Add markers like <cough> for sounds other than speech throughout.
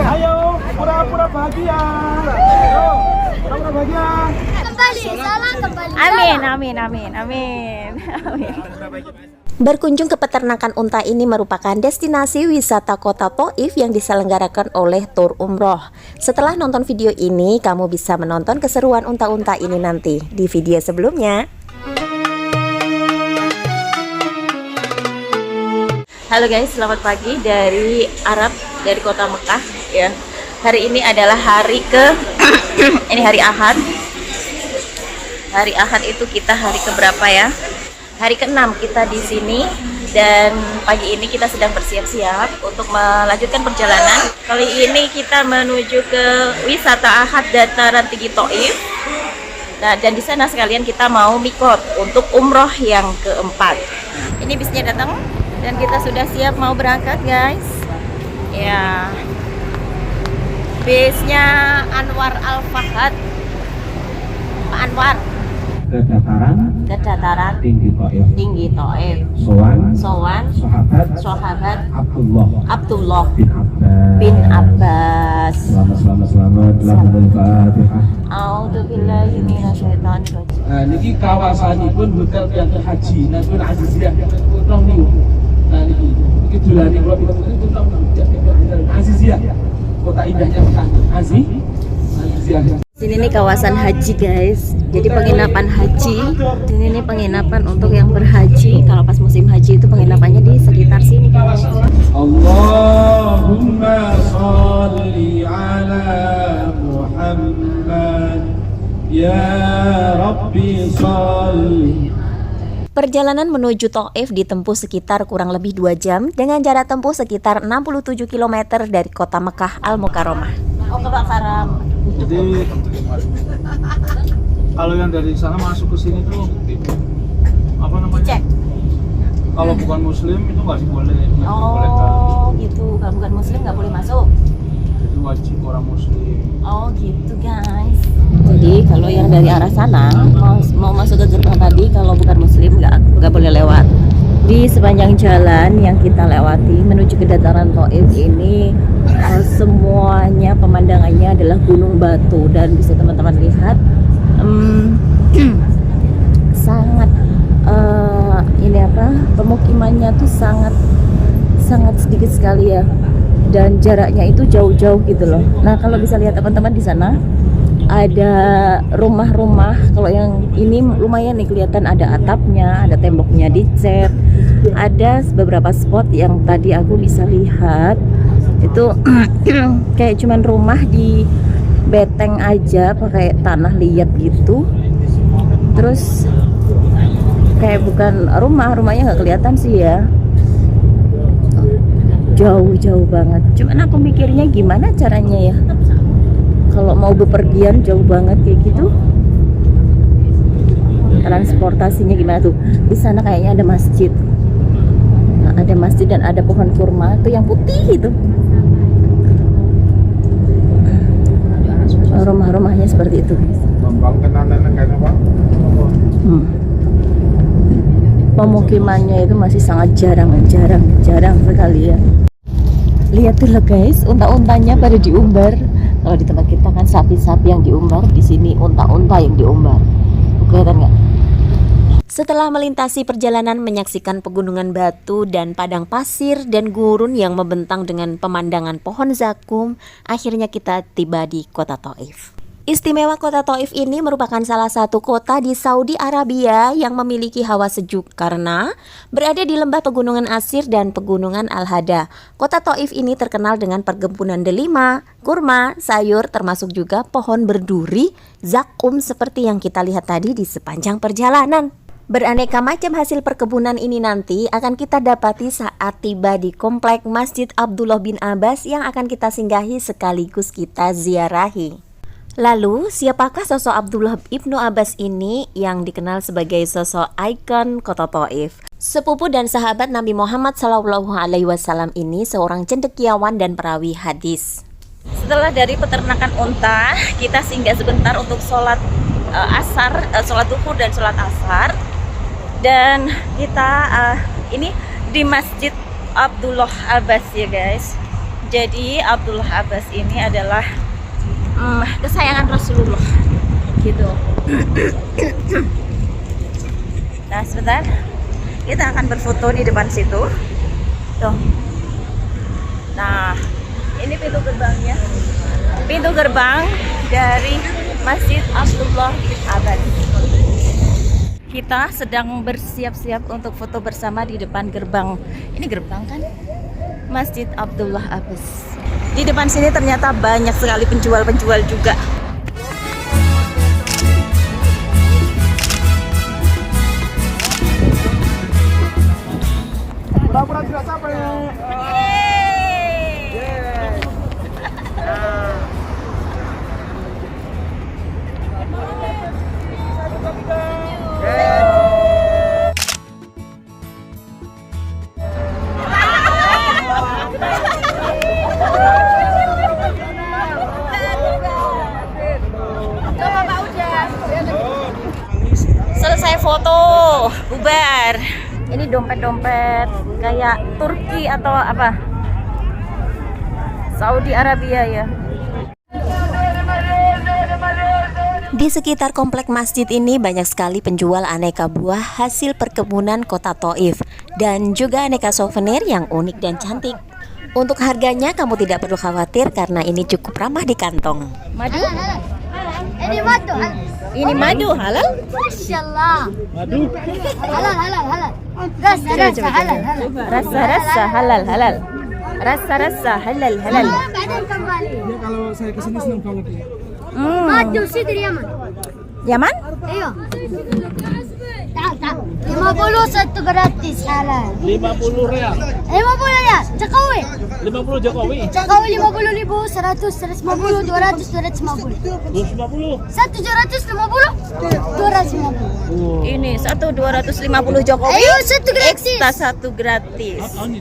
Ayo, pura-pura bahagia. Ayo, pura-pura bahagia. Kembali, salah kembali. Amin, amin, amin, amin. Amin. Berkunjung ke peternakan unta ini merupakan destinasi wisata kota Taif yang diselenggarakan oleh Tur Umroh. Setelah nonton video ini, kamu bisa menonton keseruan unta-unta ini nanti di video sebelumnya. Halo guys, selamat pagi dari Arab, dari kota Mekah ya. Hari ini adalah hari ke <coughs> ini hari Ahad. Hari Ahad itu kita hari keberapa ya? Hari ke-6 kita di sini dan pagi ini kita sedang bersiap-siap untuk melanjutkan perjalanan. Kali ini kita menuju ke wisata Ahad Dataran Tinggi Taif. Nah, dan di sana sekalian kita mau mikot untuk umroh yang keempat. Ini bisnya datang dan kita sudah siap mau berangkat, guys. Ya. Bisnya Anwar Al Fahad. Pak Anwar ke dataran ke dataran tinggi Taif. tinggi Taif. Sowan Sowan sahabat sahabat Abdullah Abdullah bin Abbas. bin Abbas. Selamat selamat selamat lahul fatihah. A'udzubillahi minasyaitonir rajim. Nah, niki kawasanipun hotel yang haji Nabi Aziziyah tong niku. Nah niki niki dolane kula pinten tong Aziziyah. Kota indahnya Mekah. Aziz. Sini nih kawasan haji guys. Jadi penginapan haji. Sini nih penginapan untuk yang berhaji. Kalau pas musim haji itu penginapannya di sekitar sini guys. Allahumma salli ala Muhammad Ya Rabbi salli Perjalanan menuju Taif ditempuh sekitar kurang lebih 2 jam dengan jarak tempuh sekitar 67 km dari kota Mekah Al-Mukarramah. Oh kebakaran. Jadi kalau yang dari sana masuk ke sini tuh apa namanya? Cek. Kalau bukan muslim itu nggak boleh. nggak diperbolehkan. Oh gitu. Kalau bukan muslim nggak boleh masuk. Jadi wajib orang muslim. Oh gitu guys. Jadi kalau yang dari arah sana mau mau masuk ke gerbang tadi kalau bukan muslim nggak nggak boleh lewat. Di sepanjang jalan yang kita lewati menuju ke dataran Taif ini eh, semuanya pemandangannya adalah gunung batu dan bisa teman-teman lihat em, <clears throat> sangat eh, ini apa pemukimannya tuh sangat sangat sedikit sekali ya dan jaraknya itu jauh-jauh gitu loh. Nah kalau bisa lihat teman-teman di sana ada rumah-rumah. Kalau yang ini lumayan nih kelihatan ada atapnya, ada temboknya dicat, ada beberapa spot yang tadi aku bisa lihat itu <clears throat> kayak cuman rumah di beteng aja pakai tanah liat gitu. Terus kayak bukan rumah, rumahnya nggak kelihatan sih ya jauh-jauh banget. Cuman aku mikirnya gimana caranya ya? Kalau mau bepergian jauh banget kayak gitu, transportasinya gimana tuh? Di sana kayaknya ada masjid. Nah, ada masjid dan ada pohon kurma tuh yang putih itu. Rumah-rumahnya seperti itu. Hmm. Pemukimannya itu masih sangat jarang, jarang, jarang sekali ya. Lihat tuh loh guys, unta-untanya pada diumbar. Kalau di tempat kita kan sapi-sapi yang diumbar, di sini unta-unta yang diumbar. Kelihatan nggak? Setelah melintasi perjalanan menyaksikan pegunungan batu dan padang pasir dan gurun yang membentang dengan pemandangan pohon zakum, akhirnya kita tiba di kota Taif. Istimewa kota Taif ini merupakan salah satu kota di Saudi Arabia yang memiliki hawa sejuk karena berada di lembah pegunungan Asir dan pegunungan Al-Hada. Kota Taif ini terkenal dengan perkebunan delima, kurma, sayur termasuk juga pohon berduri, zakum seperti yang kita lihat tadi di sepanjang perjalanan. Beraneka macam hasil perkebunan ini nanti akan kita dapati saat tiba di komplek Masjid Abdullah bin Abbas yang akan kita singgahi sekaligus kita ziarahi. Lalu, siapakah sosok Abdullah ibnu Abbas ini yang dikenal sebagai sosok ikon kota Taif? Sepupu dan sahabat Nabi Muhammad Wasallam ini seorang cendekiawan dan perawi hadis. Setelah dari peternakan unta, kita singgah sebentar untuk sholat eh, asar, eh, sholat duhur dan sholat asar. Dan kita eh, ini di Masjid Abdullah Abbas ya guys. Jadi Abdullah Abbas ini adalah mm, kesayangan Rasulullah gitu. nah sebentar kita akan berfoto di depan situ. Tuh. Nah ini pintu gerbangnya. Pintu gerbang dari Masjid Abdullah bin Abbas. Kita sedang bersiap-siap untuk foto bersama di depan gerbang. Ini gerbang kan? Masjid Abdullah Abbas. Di depan sini ternyata banyak sekali penjual-penjual juga. Dompet-dompet kayak Turki atau apa? Saudi Arabia ya. Di sekitar komplek masjid ini banyak sekali penjual aneka buah hasil perkebunan kota Toif dan juga aneka souvenir yang unik dan cantik. Untuk harganya kamu tidak perlu khawatir karena ini cukup ramah di kantong. Madu? Halal, halal. Ini madu. halal. Ini madu halal? Masya Allah. Madu. Halal, halal, halal. Rasa, rasa, halal, halal. Rasa-rasa halal halal. Rasa-rasa halal halal. Badan kembali. kalau saya kesini senang banget ya Hmm. Madu sidri Yaman. Yaman? Ayo. Tak, tak. 50 satu gratis halal. 50 real 50 ya, Jokowi. 50 Jokowi Jokowi 50 ribu, 100, 150, 200, 250. 250 Satu 250, 250. Ini satu 250 Jokowi. Ayo, satu gratis. Ekstra satu gratis. ini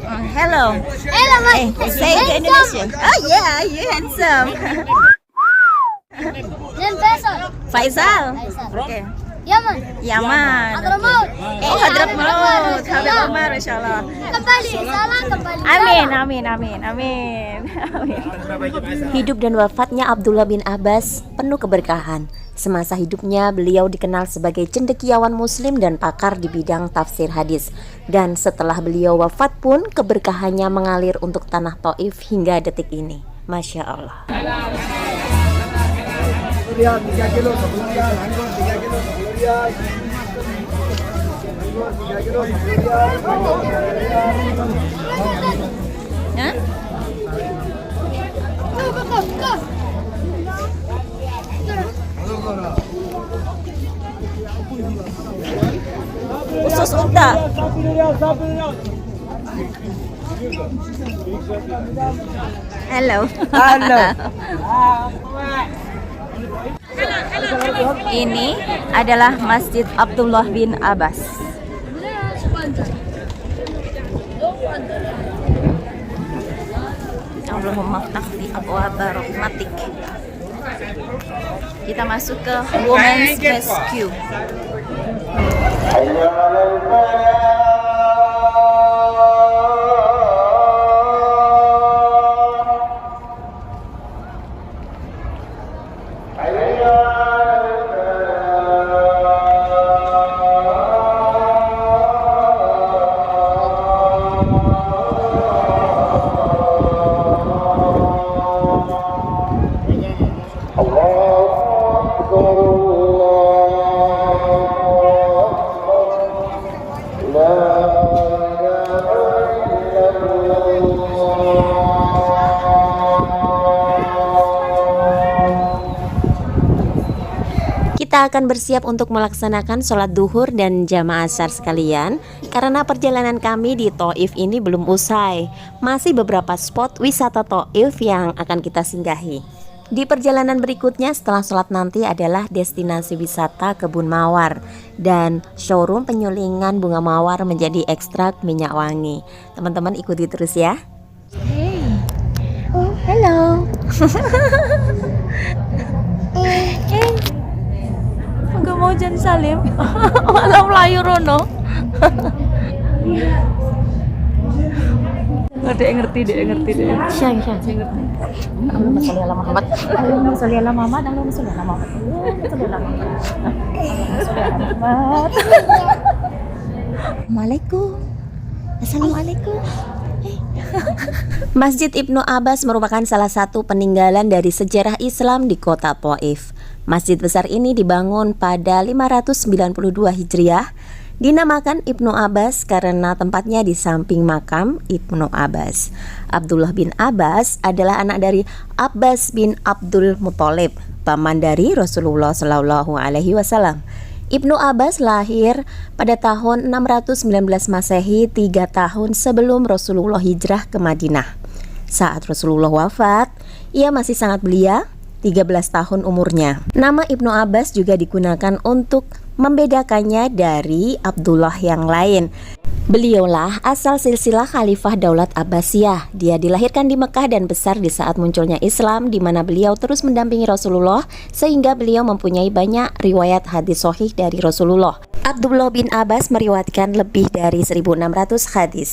Hmm, hello. Eh, lah, Eh, Mas. say the Indonesian. Oh yeah, you handsome. Faisal. Faisal. Oke. Yaman. Yaman. Hadramaut. Oh, Hadramaut. Habib Umar, insyaallah. Kembali, salam kembali. Amin, amin, amin, amin. Amin. Hidup dan wafatnya Abdullah bin Abbas penuh keberkahan. Semasa hidupnya beliau dikenal sebagai cendekiawan muslim dan pakar di bidang tafsir hadis. Dan setelah beliau wafat pun keberkahannya mengalir untuk tanah Taif hingga detik ini. Masya Allah. Hã? Usta. Hello. Hello. <laughs> Ah, Ini adalah Masjid Abdullah bin Abbas. Allahumma abwaaba rahmatik. Kita masuk ke Women's Rescue. Akan bersiap untuk melaksanakan sholat duhur dan jamaah asar sekalian Karena perjalanan kami di Toif ini belum usai. Masih beberapa spot wisata Toif yang akan kita singgahi. Di perjalanan berikutnya setelah sholat nanti adalah destinasi wisata kebun mawar Dan showroom penyulingan bunga mawar menjadi ekstrak minyak wangi. Teman-teman ikuti terus ya. Oh, hello <laughs> Eh, Enggak mau Jan Salim. <laughs> Malah Melayu Rono. <laughs> Dek ngerti, dek ngerti, dek. Syang, syang, syang. Allahumma Muhammad. Allahumma sholli ala Muhammad. Allahumma sholli ala Muhammad. Allahumma sholli ala Muhammad. Allahumma sholli ala Muhammad. Assalamualaikum. Assalamualaikum. Masjid Ibnu Abbas merupakan salah satu peninggalan dari sejarah Islam di kota Taif. Masjid besar ini dibangun pada 592 Hijriah, dinamakan Ibnu Abbas karena tempatnya di samping makam Ibnu Abbas. Abdullah bin Abbas adalah anak dari Abbas bin Abdul Muthalib, paman dari Rasulullah Shallallahu Alaihi Wasallam. Ibnu Abbas lahir pada tahun 619 Masehi, tiga tahun sebelum Rasulullah hijrah ke Madinah. Saat Rasulullah wafat, ia masih sangat belia, 13 tahun umurnya. Nama Ibnu Abbas juga digunakan untuk membedakannya dari Abdullah yang lain. Beliaulah asal silsilah Khalifah Daulat Abbasiyah. Dia dilahirkan di Mekah dan besar di saat munculnya Islam di mana beliau terus mendampingi Rasulullah sehingga beliau mempunyai banyak riwayat hadis sahih dari Rasulullah. Abdullah bin Abbas meriwayatkan lebih dari 1600 hadis.